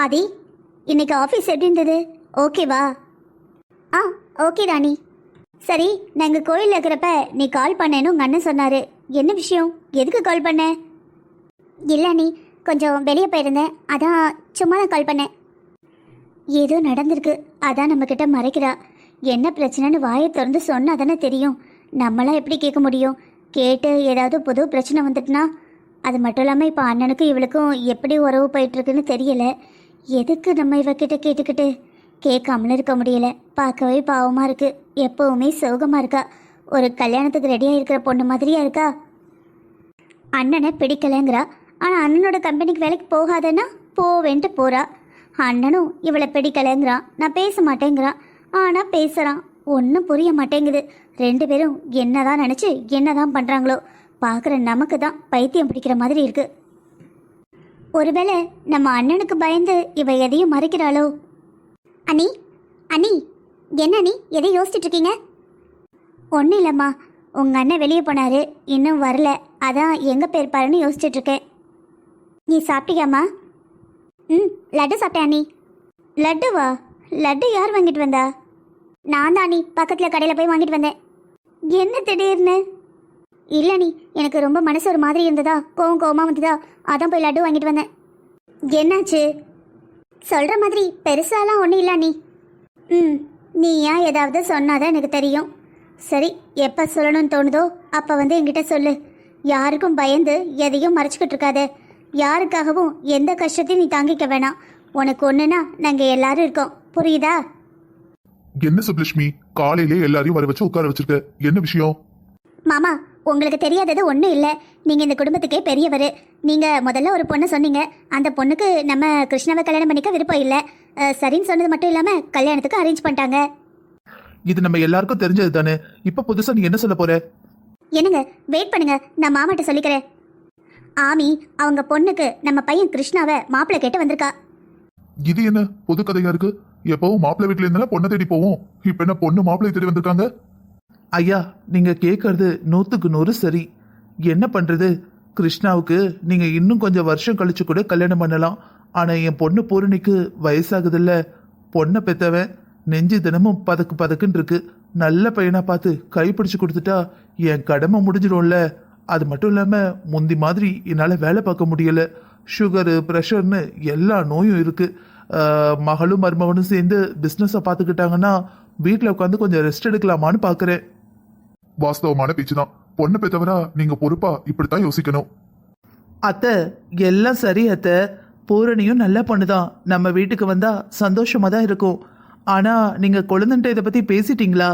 ஆதி இன்னைக்கு ஆஃபீஸ் எப்படி இருந்தது? ஓகேவா ஆ ஓகே ராணி. சரி நான் இங்கே கோயிலில் இருக்கிறப்ப நீ கால் பண்ணேன்னு உங்கள் அண்ணன் சொன்னார். என்ன விஷயம்? எதுக்கு கால் பண்ண? இல்லை நீ கொஞ்சம் வெளியே போயிருந்தேன். அதான் சும்மா தான் கால் பண்ணேன். ஏதோ நடந்திருக்கு. அதான் நம்மக்கிட்ட மறைக்கிறா. என்ன பிரச்சனைன்னு வாயை திறந்து சொன்னால் தானே தெரியும். நம்மளாம் எப்படி கேட்க முடியும்? கேட்டு ஏதாவது புது பிரச்சனை வந்துட்டுனா? அது மட்டும் இல்லாமல் இப்போ அண்ணனுக்கும் இவளுக்கும் எப்படி உறவு போயிட்டுருக்குன்னு தெரியலை. எதுக்கு நம்ம இவகிட்ட கேட்டுக்கிட்டு? கேட்காமல இருக்க முடியல. பார்க்கவே பாவமாக இருக்கு. எப்பவுமே சோகமாக இருக்கா? ஒரு கல்யாணத்துக்கு ரெடியாக இருக்கிற பொண்ணு மாதிரியா இருக்கா? அண்ணனை பிடிக்கலைங்கிறா. ஆனால் அண்ணனோட கம்பெனிக்கு வேலைக்கு போகாதன்னா போவேன்ட்டு போறா. அண்ணனும் இவளை பிடிக்கலைங்கிறான். நான் பேச மாட்டேங்கிறான். ஆனால் பேசுகிறான் ஒன்றும் புரிய மாட்டேங்குது. ரெண்டு பேரும் என்னதான் நினச்சி என்னதான் பண்ணுறாங்களோ பார்க்குற நமக்கு தான் பைத்தியம் பிடிக்கிற மாதிரி இருக்குது ஒருவேளை நம்ம அண்ணனுக்கு பயந்து இவ எதையும் மறைக்கிறாளோ? அனி அனி என்ன அண்ணி எதை யோசிச்சுட்டு இருக்கீங்க ஒன்றும் இல்லைம்மா உங்கள் அண்ணன் வெளியே போனாரு இன்னும் வரல அதான் எங்கே போயிருப்பாருன்னு யோசிச்சுட்டு இருக்கேன் நீ சாப்பிட்டியாம்மா? ம் லட்டு சாப்பிட்டேன் அனி லட்டுவா? லட்டு யார் வாங்கிட்டு வந்தா? நான் தான் அனி பக்கத்தில் கடையில் போய் வாங்கிட்டு வந்தேன். என்ன திடீர்னு? இல்லை நீ எனக்கு ரொம்ப மனசு ஒரு மாதிரி இருந்ததா? கோவம் கோவமாக வந்ததா? அதான் போய் லட்டு வாங்கிட்டு வந்தேன். என்னாச்சு? சொல்கிற மாதிரி பெருசாலாம் ஒன்றும் இல்லை நீ. ம் நீ ஏன் ஏதாவது சொன்னாதான் எனக்கு தெரியும். சரி எப்போ சொல்லணும்னு தோணுதோ அப்போ வந்து என்கிட்ட சொல்லு. யாருக்கும் பயந்து எதையும் மறைச்சிக்கிட்டு இருக்காத. யாருக்காகவும் எந்த கஷ்டத்தையும் நீ தாங்கிக்க வேணாம். உனக்கு ஒன்றுனா நாங்கள் எல்லாரும் இருக்கோம். புரியுதா? என்ன சுப்லட்சுமி காலையிலே எல்லாரையும் வர வச்சு உட்கார வச்சிருக்க? என்ன விஷயம்? மாமா உங்களுக்கு தெரியாதது ஒன்றும் இல்லை. நீங்கள் இந்த குடும்பத்துக்கே பெரியவர். நீங்கள் முதல்ல ஒரு பொண்ணை சொன்னீங்க. அந்த பொண்ணுக்கு நம்ம கிருஷ்ணாவை கல்யாணம் பண்ணிக்க விருப்பம் இல்லை. சரின்னு சொன்னது மட்டும் இல்லாமல் கல்யாணத்துக்கு அரேஞ்ச் பண்ணிட்டாங்க. இது நம்ம எல்லாருக்கும் தெரிஞ்சது தானே? இப்ப புதுசா நீ என்ன சொல்ல போற? என்னங்க? வெயிட் பண்ணுங்க. நான் மாமாட்ட சொல்லிக்கிறேன். ஆமி அவங்க பொண்ணுக்கு நம்ம பையன் கிருஷ்ணாவை மாப்பிள்ளை கேட்டு வந்திருக்கா. இது என்ன? புது கதையா இருக்கு? எப்பவும் மாப்பிள்ளை வீட்டுல இருந்தாலும் பொண்ணை தேடி போவோம். இப்ப என்ன பொண்ணு மாப்பிள்ளை தேடி வந்திருக்காங்க? ஐயா நீங்க கேட்கறது நூத்துக்கு நூறு சரி. என்ன பண்றது? கிருஷ்ணாவுக்கு நீங்க இன்னும் கொஞ்சம் வருஷம் கழிச்சு கூட கல்யாணம் பண்ணலாம். ஆனா என் பொண்ணு பூரணிக்கு வயசாகுதுல்ல. பொண்ணை பெத்தவன் நெஞ்சு தினமும் பதக்கு பதக்குன்னு இருக்கு. நல்ல பையனா பார்த்து கைப்பிடிச்சு கொடுத்துட்டா என் கடமை முடிஞ்சிடும்ல. அது மட்டும் இல்லாம முந்தி மாதிரி என்னால் வேலை பார்க்க முடியல. சுகரு ப்ரெஷர்னு எல்லா நோயும் இருக்கு. மகளும் மருமகனும் சேர்ந்து பிஸ்னஸை பார்த்துக்கிட்டாங்கன்னா வீட்டில் உட்காந்து கொஞ்சம் ரெஸ்ட் எடுக்கலாமான்னு பார்க்குறேன். வாஸ்தவமான பேச்சுதான். பொண்ணை பெத்தவரா நீங்க பொறுப்பா இப்படித்தான் யோசிக்கணும். அத்தை எல்லாம் சரி அத்தை. பூரணியும் நல்ல பொண்ணுதான். நம்ம வீட்டுக்கு வந்தா சந்தோஷமா தான் இருக்கும். ஆனா நீங்க குழந்தைன்ட்ட இதை பத்தி பேசிட்டீங்களா?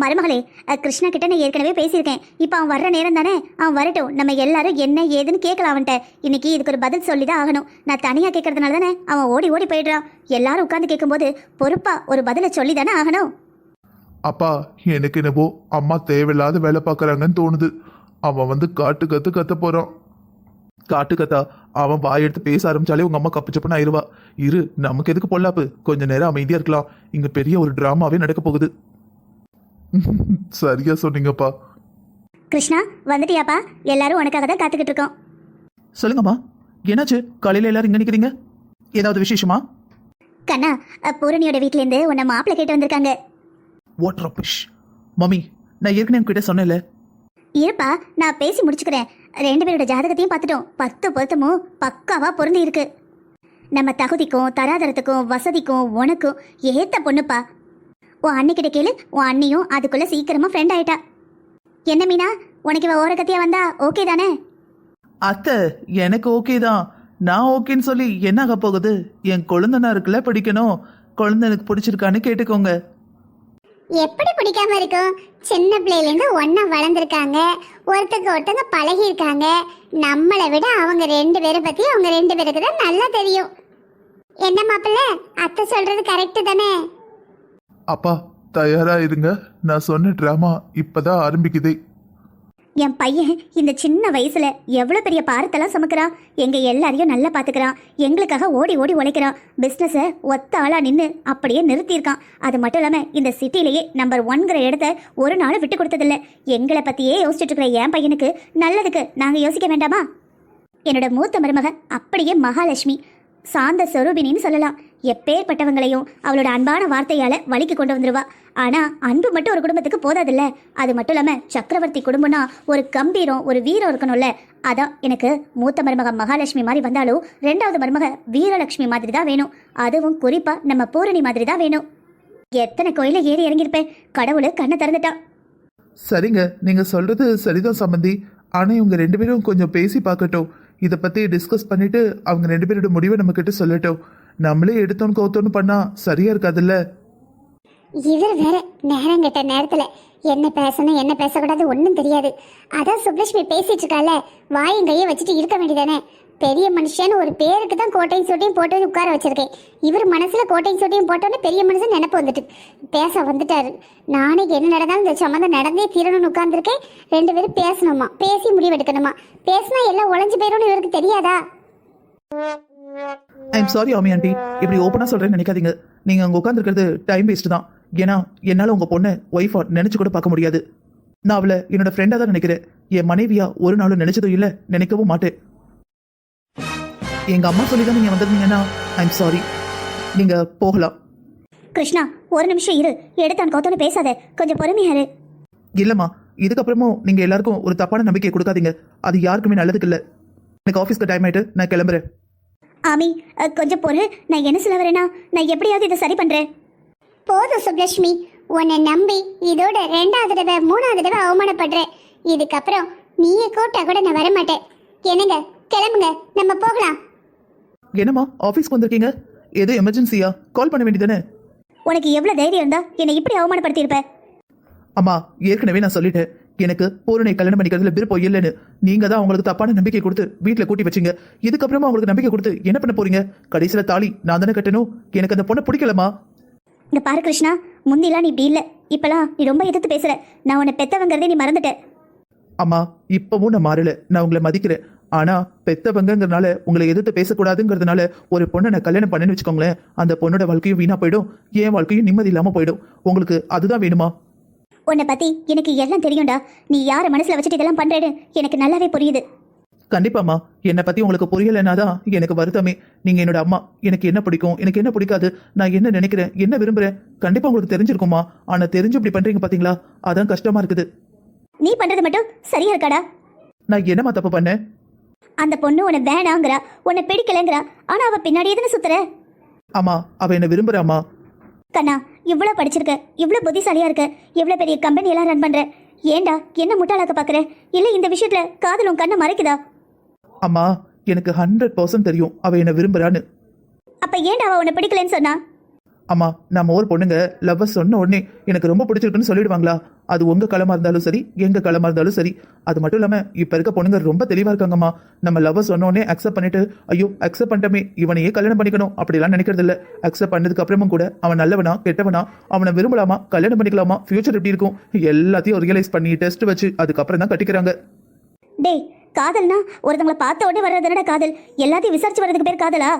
மருமகளே கிருஷ்ணா கிட்ட நான் ஏற்கனவே பேசியிருக்கேன். இப்போ அவன் வர்ற நேரம் தானே? அவன் வரட்டும். நம்ம எல்லாரும் என்ன ஏதுன்னு கேட்கலாம் அவன்கிட்ட. இன்னைக்கு இதுக்கு ஒரு பதில் சொல்லி தான் ஆகணும். நான் தனியாக கேட்கறதுனால தானே அவன் ஓடி ஓடி போயிடுறான். எல்லாரும் உட்காந்து கேட்கும்போது பொறுப்பா ஒரு பதிலை சொல்லி தானே ஆகணும்? அப்பா எனக்கு என்னவோ அம்மா தேவையில்லாத வேலை பார்க்கறாங்கன்னு தோணுது. அவன் வந்து காட்டு கத்து கத்த போறான். காட்டு கத்தா அவன் வாயெடுத்து பேச ஆரம்பிச்சாலே உங்க அம்மா கப்பிச்சப்பன்னு ஆயிருவா. இரு நமக்கு எதுக்கு பொல்லாப்பு? கொஞ்ச நேரம் அமைதியா இருக்கலாம். இங்க பெரிய ஒரு டிராமாவே நடக்க போகுது. சரியா சொன்னீங்கப்பா. கிருஷ்ணா வந்துட்டியாப்பா? எல்லாரும் உனக்காக தான் காத்துக்கிட்டு இருக்கோம். சொல்லுங்கம்மா. என்னாச்சு? காலையில எல்லாரும் இங்க நிக்கிறீங்க? ஏதாவது விசேஷமா? கண்ணா பூரணியோட வீட்லேருந்து உன்னை மாப்பிள்ளை கேட்டு வந்திருக்காங்க. வாட் ரபிஷ் மம்மி நான் ஏற்கனவே உங்ககிட்ட சொன்னேன்ல. இருப்பா நான் பேசி முடிச்சுக்கிறேன். ரெண்டு பேரோட ஜாதகத்தையும் பார்த்துட்டோம். பத்து பொருத்தமும் பக்காவா பொருந்தி இருக்கு. நம்ம தகுதிக்கும் தராதரத்துக்கும் வசதிக்கும் உனக்கும் ஏத்த பொண்ணுப்பா. உன் அண்ணிக்கிட்ட கேளு உன் அண்ணியும் அதுக்குள்ள சீக்கிரமா ஃப்ரெண்ட் ஆயிட்டா. என்ன மீனா உனக்கு இவ ஓரக்கத்தியா வந்தா ஓகே தானே? அத்தை எனக்கு ஓகே தான். நான் ஓகேன்னு சொல்லி என்ன ஆக போகுது? என் குழந்தனாருக்குள்ள பிடிக்கணும். குழந்தை எனக்கு பிடிச்சிருக்கான்னு கேட்டுக்கோங்க. எப்படி பிடிக்காம இருக்கும்? சின்ன பிள்ளையிலேருந்து ஒன்றா வளர்ந்துருக்காங்க. ஒருத்தருக்கு ஒருத்தங்க பழகியிருக்காங்க. நம்மளை விட அவங்க ரெண்டு பேரை பற்றி அவங்க ரெண்டு பேருக்கு தான் நல்லா தெரியும். என்ன மாப்பிள்ள? அத்தை சொல்றது கரெக்டு தானே? அப்பா தயாரா இருங்க. நான் சொன்ன டிராமா இப்பதான் ஆரம்பிக்குதே. என் பையன் இந்த சின்ன வயசுல எவ்வளவு பெரிய பாரத்தெல்லாம் சுமக்கிறான் எங்க எல்லாரையும் நல்லா பாத்துக்கிறான் எங்களுக்காக ஓடி ஓடி உழைக்கிறான் பிஸ்னஸை ஒத்த ஆளா நின்று அப்படியே நிறுத்தியிருக்கான். அது மட்டும் இல்லாம இந்த சிட்டிலேயே நம்பர் ஒன்கிற இடத்த ஒரு நாளும் விட்டு கொடுத்ததில்ல. எங்களை பத்தியே யோசிச்சுட்டு இருக்கிற என் பையனுக்கு நல்லதுக்கு நாங்க யோசிக்க வேண்டாமா? என்னோட மூத்த மருமக அப்படியே மகாலட்சுமி. சாந்த சொரூபினின்னு சொல்லலாம். எப்பேற்பட்டவங்களையும் அவளோட அன்பான வார்த்தையால வழிக்கு கொண்டு வந்துருவா. ஆனா அன்பு மட்டும் ஒரு குடும்பத்துக்கு போதாதுல்ல. அது மட்டும் இல்லாம சக்கரவர்த்தி குடும்பம்னா ஒரு கம்பீரம் ஒரு வீரம் இருக்கணும்ல. அதான் எனக்கு மூத்த மருமக மகாலட்சுமி மாதிரி வந்தாலும் ரெண்டாவது மருமக வீரலட்சுமி மாதிரி தான் வேணும். அதுவும் குறிப்பா நம்ம பூரணி மாதிரி தான் வேணும். எத்தனை கோயில ஏறி இறங்கியிருப்பேன். கடவுளு கண்ணை திறந்துட்டான் சரிங்க. நீங்க சொல்றது சரிதான் சம்பந்தி. ஆனா இவங்க ரெண்டு பேரும் கொஞ்சம் பேசி பார்க்கட்டும். இதை பற்றி டிஸ்கஸ் பண்ணிட்டு அவங்க ரெண்டு பேரோட முடிவை நம்ம கிட்ட சொல்லட்டும். நம்மளே எடுத்தோன்னு கவுத்தோன்னு பண்ணா சரியா இருக்காதுல்ல? இவர் வேற நேரம் கெட்ட நேரத்துல என்ன பேசணும் என்ன பேசக்கூடாது ஒன்றும் தெரியாது. அதான் சுப்லட்சுமி பேசிட்டு இருக்கால வாயும் கையை வச்சுட்டு இருக்க வேண்டியதானே? பெரிய மனுஷன் ஒரு பேருக்கு தான் கோட்டையும் சோட்டையும் போட்டு வந்து உட்கார வச்சிருக்கேன். இவர் மனசுல கோட்டையும் சோட்டையும் போட்டோன்னு பெரிய மனுஷன் நினைப்பு வந்துட்டு பேச வந்துட்டாரு. நானே என்ன நடந்தாலும் இந்த சம்மந்தம் நடந்தே தீரணும்னு உட்கார்ந்துருக்கேன். ரெண்டு பேரும் பேசணுமா? பேசி முடிவெடுக்கணுமா? பேசினா எல்லாம் உழைஞ்சு போயிடும்னு இவருக்கு தெரியாதா? I'm sorry Amy aunty. இப்படி ஓப்பனாக சொல்கிறேன்னு நினைக்காதீங்க. நீங்கள் அங்கே உட்காந்துருக்கிறது டைம் வேஸ்ட் தான். ஏன்னா என்னால் உங்கள் பொண்ணை ஒய்ஃபா நினச்சி கூட பார்க்க முடியாது. நான் அவளை என்னோட ஃப்ரெண்டாக தான் நினைக்கிறேன். என் மனைவியா ஒரு நாளும் நினைச்சதும் இல்லை நினைக்கவும் மாட்டேன். எங்கள் அம்மா சொல்லி தான் நீங்கள் வந்திருந்தீங்கன்னா ஐம் சாரி நீங்கள் போகலாம். கிருஷ்ணா ஒரு நிமிஷம் இரு. எடுத்தான் கௌத்தன்னு பேசாத. கொஞ்சம் பொறுமையா இரு இல்லைம்மா இதுக்கப்புறமும் நீங்கள் எல்லாருக்கும் ஒரு தப்பான நம்பிக்கையை கொடுக்காதீங்க. அது யாருக்குமே நல்லதுக்கு இல்லை. எனக்கு ஆஃபீஸ்க்கு டைம் ஆயிட்டு நான் கிளம்புறேன். ஆமி கொஞ்சம் பொறு. நான் என்ன சொல்ல வரேன்னா நான் எப்படியாவது இதை சரி பண்றேன். போதும் சுப்லட்சுமி. உன்னை நம்பி இதோட ரெண்டாவது தடவை மூணாவது தடவை அவமானப்படுறேன். இதுக்கப்புறம் நீயே கூப்பிட்டா கூட நான் வரமாட்டேன். என்னங்க கிளம்புங்க. நம்ம போகலாம். என்னம்மா ஆஃபீஸ்க்கு வந்திருக்கீங்க? எது எமர்ஜென்சியா கால் பண்ண வேண்டியதானே உனக்கு எவ்வளவு தைரியம் இருந்தா என்னை இப்படி அவமானப்படுத்தியிருப்ப? அம்மா ஏற்கனவே நான் சொல்லிட்டேன். எனக்கு பூரணை கல்யாணம் பண்ணிக்கிறதுல விருப்பம் இல்லைன்னு. நீங்க தான் அவங்களுக்கு தப்பான நம்பிக்கை கொடுத்து வீட்டில் கூட்டி வச்சீங்க. இதுக்கப்புறமா அவங்களுக்கு நம்பிக்கை கொடுத்து என்ன பண்ண போறீங்க? கடைசியில தாலி நான் தானே கட்டணும்? எனக்கு அந்த பொண்ணை பிடிக்கலமா இங்க பாரு கிருஷ்ணா முந்திலாம் நீ இப்படி இல்ல. இப்பெல்லாம் நீ ரொம்ப எதிர்த்து பேசுற. நான் உன்னை பெத்தவங்கிறதே நீ மறந்துட்ட. அம்மா இப்பவும் நான் மாறல. நான் உங்களை மதிக்கிறேன். ஆனா பெத்தவங்கங்கிறதுனால உங்களை எதிர்த்து பேசக்கூடாதுங்கிறதுனால ஒரு பொண்ணை நான் கல்யாணம் பண்ணேன்னு வச்சுக்கோங்களேன் அந்த பொண்ணோட வாழ்க்கையும் வீணா போயிடும் என் வாழ்க்கையும் நிம்மதி இல்லாம போயிடும். உங்களுக்கு அதுதான் வேணுமா? உன்னை பத்தி எனக்கு எல்லாம் தெரியும்டா. நீ யார மனசுல வச்சுட்டு இதெல்லாம் பண்றேன்னு எனக்கு நல்லாவே புரியுது. கண்டிப்பாம்மா. என்னை பத்தி உங்களுக்கு புரியலைன்னா தான் எனக்கு வருத்தமே. நீங்க என்னோட அம்மா எனக்கு என்ன பிடிக்கும் எனக்கு என்ன பிடிக்காது நான் என்ன நினைக்கிறேன் என்ன விரும்புறேன் கண்டிப்பா உங்களுக்கு தெரிஞ்சிருக்குமா ஆனா தெரிஞ்சு இப்படி பண்றீங்க பாத்தீங்களா? அதான் கஷ்டமா இருக்குது. நீ பண்றது மட்டும் சரியா இருக்காடா? நான் என்னம்மா தப்பு பண்ணேன்? அந்த பொண்ணு உன்னை வேணாங்கிறா உன்னை பிடிக்கலங்கிறா ஆனா அவ பின்னாடி எதுன்னு சுத்துற? ஆமா அவ என்ன விரும்புறாமா கண்ணா இவ்வளோ படிச்சிருக்க இவ்வளோ புத்திசாலியா இருக்க இவ்வளோ பெரிய கம்பெனி எல்லாம் ரன் பண்ற ஏன்டா என்ன முட்டாளாக்க பாக்குற? இல்ல இந்த விஷயத்துல காதல் உன் கண்ணை மறைக்குதா? அம்மா எனக்கு ஹண்ட்ரட் பர்சன்ட் தெரியும் அவ என்ன விரும்புறான்னு. அப்ப ஏன்டா அவ உன்னை பிடிக்கலன்னு சொன்னா? அம்மா நம்ம ஒரு பொண்ணுங்க லவ் சொன்ன உடனே எனக்கு ரொம்ப பிடிச்சிருக்குன்னு சொல்லிடுவாங்களா? அது உங்க களமா இருந்தாலும் சரி எங்க களமா இருந்தாலும் சரி. அது மட்டும் இல்லாம இப்ப இருக்க பொண்ணுங்க ரொம்ப தெளிவா இருக்காங்கம்மா. நம்ம லவ் சொன்ன உடனே அக்செப்ட் பண்ணிட்டு ஐயோ அக்செப்ட் பண்ணிட்டோமே இவனையே கல்யாணம் பண்ணிக்கணும் அப்படிலாம் நினைக்கிறது இல்ல. அக்செப்ட் பண்ணதுக்கு அப்புறமும் கூட அவன் நல்லவனா கெட்டவனா அவனை விரும்பலாமா கல்யாணம் பண்ணிக்கலாமா ஃபியூச்சர் எப்படி இருக்கும் எல்லாத்தையும் ரியலைஸ் பண்ணி டெஸ்ட் வச்சு அதுக்கப்புறம் தான் கட்டிக்கிறாங்க. டேய் காதல்னா ஒருத்தவங்கள பார்த்த உடனே வர்றதுனடா காதல்? எல்லாத்தையும் விசாரிச்சு வர்றதுக்கு பேர் காதலா?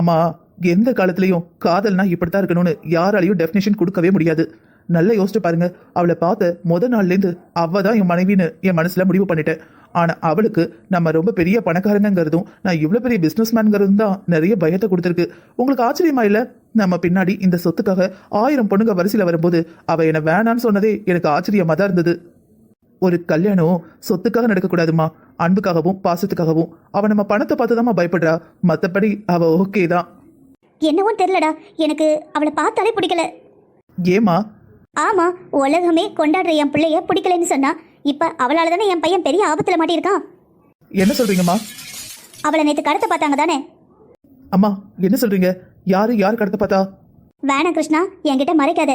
அம்மா எந்த காலத்திலையும் காதல்னா இப்படித்தான் இருக்கணும்னு யாராலையும் டெஃபினேஷன் கொடுக்கவே முடியாது. நல்லா யோசிச்சு பாருங்க. அவளை பார்த்த முத நாள்லேருந்து அவ தான் என் மனைவின்னு என் மனசுல முடிவு பண்ணிட்டேன். ஆனா அவளுக்கு நம்ம ரொம்ப பெரிய பணக்காரங்கிறதும் நான் இவ்வளவு பெரிய பிசினஸ் மேன்ங்கிறதும் தான் நிறைய பயத்தை கொடுத்துருக்கு. உங்களுக்கு ஆச்சரியமா இல்ல? நம்ம பின்னாடி இந்த சொத்துக்காக ஆயிரம் பொண்ணுங்க வரிசையில வரும்போது அவ என்ன வேணான்னு சொன்னதே எனக்கு ஆச்சரியமா தான் இருந்தது. ஒரு கல்யாணம் சொத்துக்காக நடக்கக்கூடாதுமா? அன்புக்காகவும் பாசத்துக்காகவும். அவ நம்ம பணத்தை பார்த்து பயப்படுறா. மத்தபடி அவ ஓகே தான். என்னவோ தெரியலடா. எனக்கு அவளை பார்த்தாலே பிடிக்கல. ஏமா ஆமா உலகமே கொண்டாடுற என் பிள்ளைய பிடிக்கலன்னு சொன்னா இப்ப அவளால தானே என் பையன் பெரிய ஆபத்துல மாட்டியிருக்கான்? என்ன சொல்றீங்கம்மா? அவளை நேத்து கடத்த பார்த்தாங்க தானே? அம்மா என்ன சொல்றீங்க? யாரு யாரு கடத்த பார்த்தா? வேணாம் கிருஷ்ணா என்கிட்ட மறைக்காத.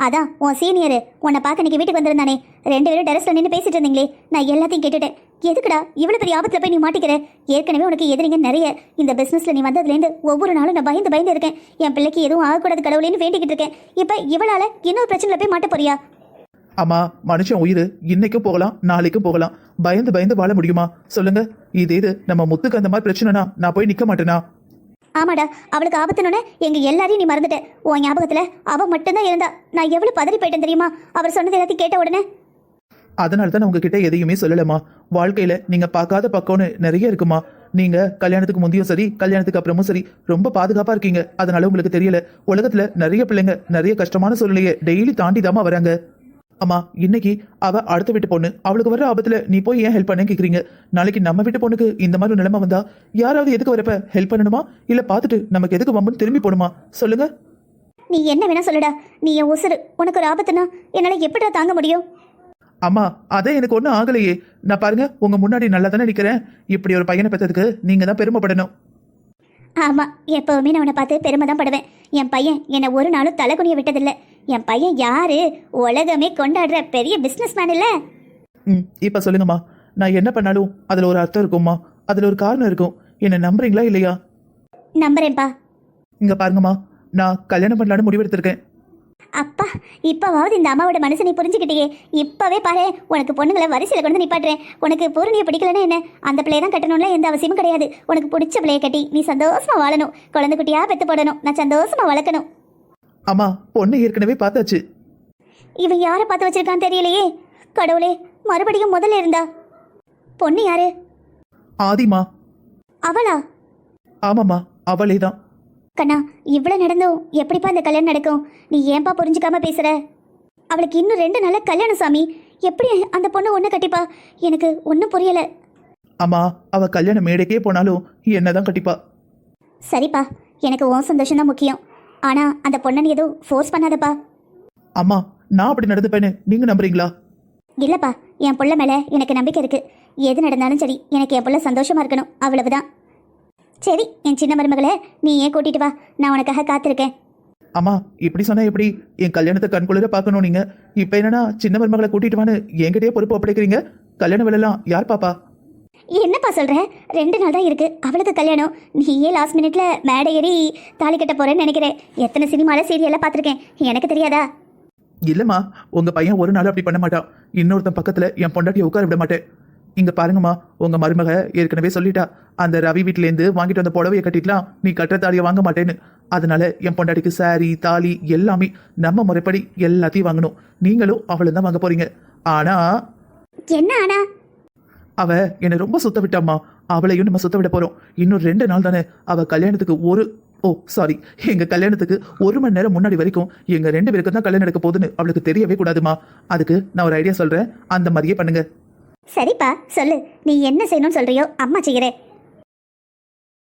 அதான் உன் சீனியரு உன்னை பார்க்க இன்னைக்கு வீட்டுக்கு வந்திருந்தானே. ரெண்டு பேரும் டெரஸ்ல நின்று பேசிட்டு இருந்தீங்களே நான் எல்லாத்தையும் கேட்டுட்டேன். எதுக்குடா? இவ்வளவு பெரிய ஆபத்துல போய் நீ மாட்டிக்கிற? ஏற்கனவே உனக்கு எதிரிங்க நிறைய. இந்த பிசினஸ்ல நீ வந்ததுலேருந்து ஒவ்வொரு நாளும் நான் பயந்து பயந்து இருக்கேன். என் பிள்ளைக்கு எதுவும் ஆகக்கூடாது கடவுளேன்னு வேண்டிக்கிட்டு இருக்கேன். இப்ப இவளால இன்னொரு பிரச்சனைல போய் மாட்ட போறியா? அம்மா மனுஷன் உயிர். இன்னைக்கும் போகலாம் நாளைக்கும் போகலாம். பயந்து பயந்து வாழ முடியுமா? சொல்லுங்க. இது இது நம்ம முத்துக்கு அந்த மாதிரி பிரச்சனைனா நான் போய் நிக்க மாட்டேனா? ஆமாடா அவளுக்கு ஆபத்துனோட எங்க எல்லாரையும் நீ மறந்துட்ட. உன் ஞாபகத்துல அவ மட்டும்தான் இருந்தா நான் எவ்வளவு பதறி போயிட்டேன் தெரியுமா? அவர் சொன்னது எல்லாத்தையும் கேட்ட உடனே அதனால தான் உங்ககிட்ட எதையுமே சொல்லலம்மா. வாழ்க்கையில நீங்க பார்க்காத பக்கம்னு நிறைய இருக்குமா? நீங்க கல்யாணத்துக்கு முந்தையும் சரி கல்யாணத்துக்கு அப்புறமும் சரி ரொம்ப பாதுகாப்பா இருக்கீங்க. அதனால உங்களுக்கு தெரியல. உலகத்துல நிறைய பிள்ளைங்க நிறைய கஷ்டமான சூழ்நிலையை டெய்லி தாண்டி வராங்க. அம்மா இன்னைக்கு அவ அடுத்த வீட்டு பொண்ணு. அவளுக்கு வர ஆபத்துல நீ போய் ஏன் ஹெல்ப் பண்ண கேக்குறீங்க? நாளைக்கு நம்ம வீட்டு பொண்ணுக்கு இந்த மாதிரி நிலைமை வந்தா யாராவது எதுக்கு வரப்ப ஹெல்ப் பண்ணணுமா? இல்ல பார்த்துட்டு நமக்கு எதுக்கு வம்புன்னு திரும்பி போடுமா சொல்லுங்க. நீ என்ன வேணா சொல்லுடா. நீ என் உசுறு. உனக்கு ஒரு ஆபத்துனா என்னால எப்படிடா தாங்க முடியும்? அம்மா அதே எனக்கு ஒன்றும் ஆகலையே. நான் பாருங்க உங்க முன்னாடி நல்லா தானே நிக்கிறேன். இப்படி ஒரு பையனை பெற்றதுக்கு நீங்க தான் பெருமைப்படணும். ஆமா எப்பவுமே நான் உன்னை பார்த்து பெருமை தான் படுவேன். என் பையன் என்னை ஒரு நாளும் தலை குனிய விட்டதில்ல. என் பையன் யாரு? உலகமே கொண்டாடுற பெரிய பிசினஸ் மேன் இல்ல. ம் இப்போ சொல்லுங்கம்மா. நான் என்ன பண்ணாலும் அதில் ஒரு அர்த்தம் இருக்கும்மா. அதில் ஒரு காரணம் இருக்கும். என்னை நம்புறீங்களா இல்லையா? நம்புறேன்ப்பா. இங்க பாருங்கம்மா. நான் கல்யாணம் பண்ணலான்னு முடிவெடுத்திருக்கேன். அப்பா இப்பவாவது இந்த அம்மாவோட மனசை நீ புரிஞ்சுக்கிட்டியே. இப்பவே பாரு உனக்கு பொண்ணுங்களை வரிசையில கொண்டு நிப்பாட்டுறேன். உனக்கு பூரணியை பிடிக்கலன்னா என்ன? அந்த பிள்ளைய தான் கட்டணும்ல எந்த அவசியமும் கிடையாது. உனக்கு பிடிச்ச பிள்ளைய கட்டி நீ சந்தோஷமா வாழணும். குழந்தை குட்டியா பெத்து போடணும். நான் சந்தோஷமா வளர்க்கணும். அம்மா பொண்ணு ஏற்கனவே பார்த்தாச்சு. இவன் யாரை பார்த்து வச்சிருக்கான்னு தெரியலையே. கடவுளே மறுபடியும் முதல்ல இருந்தா? பொண்ணு யாரு? ஆதிமா. அவளா? ஆமாம்மா அவளே தான். கண்ணா இவ்வளவு நடந்தும் எப்படிப்பா இந்த கல்யாணம் நடக்கும்? நீ ஏன்பா புரிஞ்சுக்காம பேசுற? அவளுக்கு இன்னும் ரெண்டு நாள்ல கல்யாணம் சாமி. எப்படி அந்த பொண்ணு ஒண்ணு கட்டிப்பா? எனக்கு ஒன்றும் புரியல. அம்மா அவ கல்யாண மேடைக்கே போனாலும் என்னதான் கட்டிப்பா? சரிப்பா எனக்கு உன் சந்தோஷம் தான் முக்கியம். ஆனா அந்த பொண்ணை நீ எதுவும் ஃபோர்ஸ் பண்ணாதப்பா. அம்மா நான் அப்படி நடந்துப்பேன்னு நீங்க நம்புறீங்களா? இல்லப்பா என் புள்ள மேல எனக்கு நம்பிக்கை இருக்கு. எது நடந்தாலும் சரி எனக்கு என் புள்ள சந்தோஷமா இருக்கணும். அவ்வளவுதான். சரி என் சின்ன மருமகளே நீ ஏன் கூட்டிட்டு வா. நான் உனக்காக காத்திருக்கேன். அம்மா இப்படி சொன்னா எப்படி? என் கல்யாணத்தை கண்குளிர பார்க்கணும் நீங்க. இப்போ என்னன்னா சின்ன மருமகளை கூட்டிட்டு வான்னு என்கிட்டயே பொறுப்பு ஒப்படைக்கிறீங்க? கல்யாண வேலைலாம் யார் பாப்பா? என்னப்பா சொல்ற? ரெண்டு நாள் தான் இருக்கு. அவளுக்கு கல்யாணம். நீயே லாஸ்ட் மினிட்ல மேடை ஏறி தாலி கட்ட போறேன்னு நினைக்கிறேன். எத்தனை சினிமால சீரியல்ல பார்த்துருக்கேன். எனக்கு தெரியாதா? இல்லம்மா உங்க பையன் ஒரு நாள் அப்படி பண்ண மாட்டான். இன்னொருத்தன் பக்கத்துல என் பொண்டாட்டியை உட்கார விட மாட்டேன். இங்க பாருங்கம்மா உங்க மருமக ஏற்கனவே சொல்லிட்டா அந்த ரவி வீட்ல இருந்து வாங்கிட்டு வந்த புடவையை கட்டிக்கலாம் நீ கட்டுற தாலியை வாங்க மாட்டேன்னு. அதனால என் பொண்டாட்டிக்கு சாரி தாலி எல்லாமே நம்ம முறைப்படி எல்லாத்தையும் வாங்கணும். நீங்களும் அவளும் தான் வாங்க போறீங்க. ஆனா என்ன ஆனா? அவ என்னை ரொம்ப சுத்த விட்டாம்மா. அவளையும் நம்ம சுத்த விட போறோம். இன்னும் ரெண்டு நாள் தானே அவ கல்யாணத்துக்கு ஒரு ஓ சாரி எங்க கல்யாணத்துக்கு ஒரு மணி நேரம் முன்னாடி வரைக்கும் எங்க ரெண்டு பேருக்கு தான் கல்யாணம் நடக்க போகுதுன்னு அவளுக்கு தெரியவே கூடாதுமா அதுக்கு நான் ஒரு ஐடியா சொல்றேன். அந்த மாதிரியே பண்ணுங்க. சரிப்பா சொல்லு. நீ என்ன செய்யணும்னு சொல்றியோ அம்மா செய்யறேன்